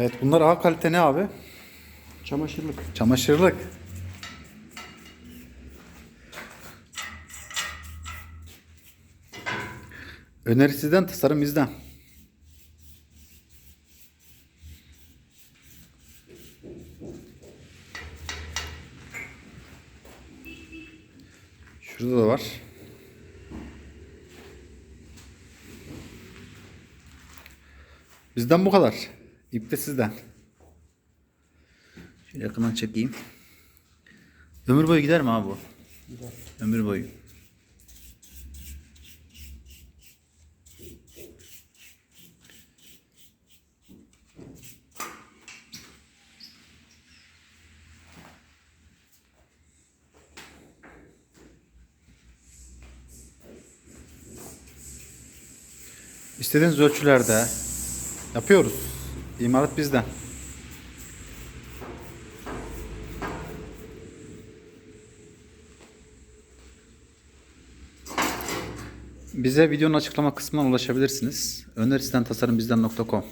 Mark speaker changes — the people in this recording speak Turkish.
Speaker 1: Evet bunlar A kalite ne abi?
Speaker 2: Çamaşırlık.
Speaker 1: Çamaşırlık. Öneri sizden, tasarım bizden. Şurada da var. Bizden bu kadar. İp de sizden. Şöyle yakından çekeyim. Ömür boyu gider mi abi bu?
Speaker 2: Güzel.
Speaker 1: Ömür boyu. İstediğiniz ölçülerde yapıyoruz. İmalat bizden. Bize videonun açıklama kısmından ulaşabilirsiniz. Önerisinden tasarım bizden.com